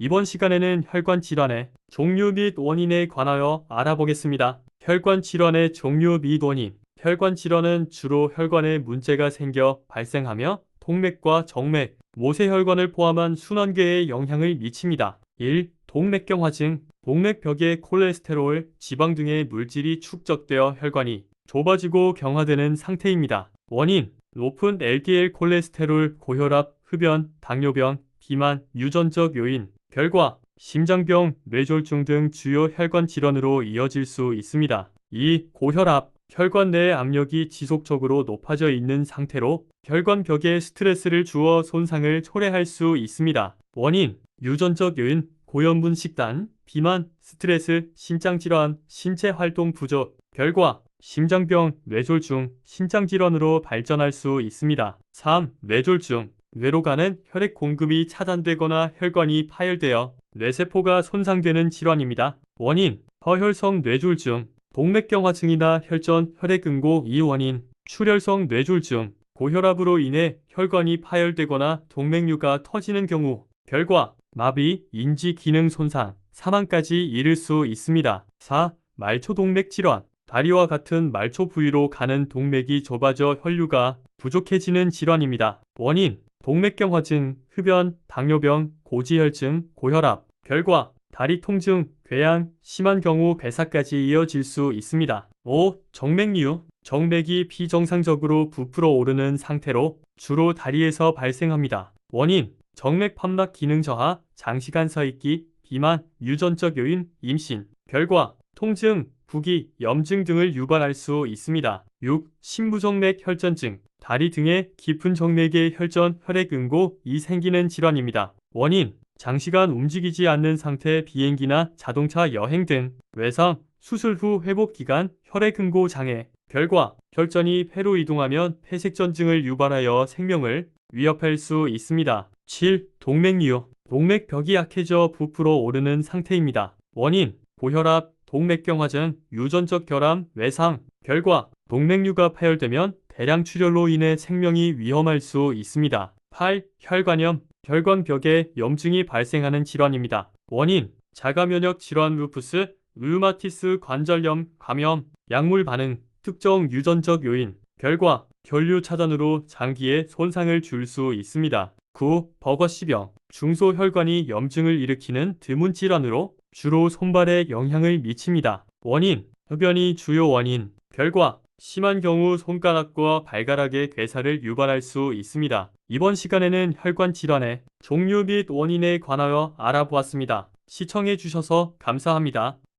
이번 시간에는 혈관 질환의 종류 및 원인에 관하여 알아보겠습니다. 혈관 질환의 종류 및 원인. 혈관 질환은 주로 혈관에 문제가 생겨 발생하며 동맥과 정맥, 모세혈관을 포함한 순환계에 영향을 미칩니다. 1. 동맥경화증. 동맥벽에 콜레스테롤, 지방 등의 물질이 축적되어 혈관이 좁아지고 경화되는 상태입니다. 원인. 높은 LDL 콜레스테롤, 고혈압, 흡연, 당뇨병, 비만, 유전적 요인, 결과, 심장병, 뇌졸중 등 주요 혈관 질환으로 이어질 수 있습니다. 2. 고혈압, 혈관 내 압력이 지속적으로 높아져 있는 상태로 혈관 벽에 스트레스를 주어 손상을 초래할 수 있습니다. 원인, 유전적 요인, 고염분 식단, 비만, 스트레스, 심장질환, 신체 활동 부족, 결과, 심장병, 뇌졸중, 심장질환으로 발전할 수 있습니다. 3. 뇌졸중, 뇌로 가는 혈액 공급이 차단되거나 혈관이 파열되어 뇌세포가 손상되는 질환입니다. 원인, 허혈성 뇌졸중, 동맥경화증이나 혈전, 혈액응고 이 원인, 출혈성 뇌졸중, 고혈압으로 인해 혈관이 파열되거나 동맥류가 터지는 경우, 결과, 마비, 인지 기능 손상, 사망까지 이를 수 있습니다. 4. 말초동맥 질환, 다리와 같은 말초 부위로 가는 동맥이 좁아져 혈류가 부족해지는 질환입니다. 원인, 동맥경화증, 흡연, 당뇨병, 고지혈증, 고혈압, 결과, 다리 통증, 궤양, 심한 경우 배사까지 이어질 수 있습니다. 5. 정맥류, 정맥이 비정상적으로 부풀어 오르는 상태로 주로 다리에서 발생합니다. 원인, 정맥 판막 기능 저하, 장시간 서 있기, 비만, 유전적 요인, 임신, 결과, 통증, 부기, 염증 등을 유발할 수 있습니다. 6. 심부정맥 혈전증, 다리 등의 깊은 정맥의 혈전, 혈액 응고, 이 생기는 질환입니다. 원인, 장시간 움직이지 않는 상태 비행기나 자동차 여행 등 외상, 수술 후 회복 기간, 혈액 응고 장애, 결과, 혈전이 폐로 이동하면 폐색전증을 유발하여 생명을 위협할 수 있습니다. 7. 동맥류, 동맥벽이 약해져 부풀어 오르는 상태입니다. 원인, 고혈압, 동맥경화증, 유전적 결함, 외상, 결과, 동맥류가 파열되면 대량 출혈로 인해 생명이 위험할 수 있습니다. 8. 혈관염, 혈관벽에 염증이 발생하는 질환입니다. 원인, 자가면역 질환 루푸스, 류마티스 관절염, 감염, 약물 반응, 특정 유전적 요인, 결과, 혈류 차단으로 장기에 손상을 줄 수 있습니다. 9. 버거시병, 중소혈관이 염증을 일으키는 드문 질환으로 주로 손발에 영향을 미칩니다. 원인, 흡연이 주요 원인, 결과, 심한 경우 손가락과 발가락의 괴사를 유발할 수 있습니다. 이번 시간에는 혈관 질환의 종류 및 원인에 관하여 알아보았습니다. 시청해 주셔서 감사합니다.